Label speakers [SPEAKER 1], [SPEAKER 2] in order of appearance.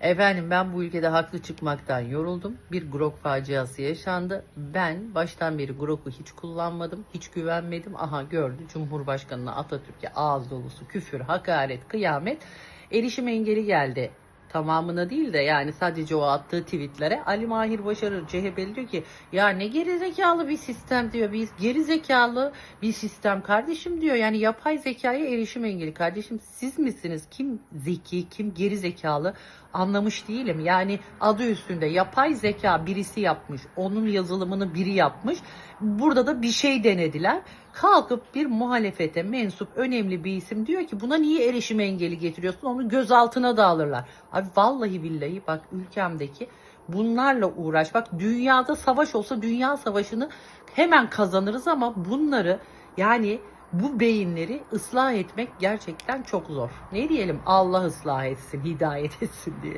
[SPEAKER 1] Efendim ben bu ülkede haklı çıkmaktan yoruldum. Bir grok faciası yaşandı. Ben baştan beri groku hiç kullanmadım, hiç güvenmedim. Aha gördü Cumhurbaşkanı'na Atatürk'e ağız dolusu küfür, hakaret, kıyamet. Erişim engeli geldi. Tamamına değil de yani sadece o attığı tweetlere. Ali Mahir Başarır CHP'li diyor ki ya ne gerizekalı bir sistem diyor. Biz gerizekalı bir sistem kardeşim diyor. Yani yapay zekaya erişim engeli. Kardeşim siz misiniz? Kim zeki kim gerizekalı anlamış değilim. Yani adı üstünde yapay zeka birisi yapmış onun yazılımını biri yapmış. Burada da bir şey denediler kalkıp bir muhalefete mensup önemli bir isim diyor ki buna niye erişim engeli getiriyorsun onu gözaltına da alırlar. Abi vallahi billahi bak ülkemdeki bunlarla uğraş. Bak dünyada savaş olsa dünya savaşını hemen kazanırız ama bunları yani bu beyinleri ıslah etmek gerçekten çok zor. Ne diyelim Allah ıslah etsin, hidayet etsin diyelim.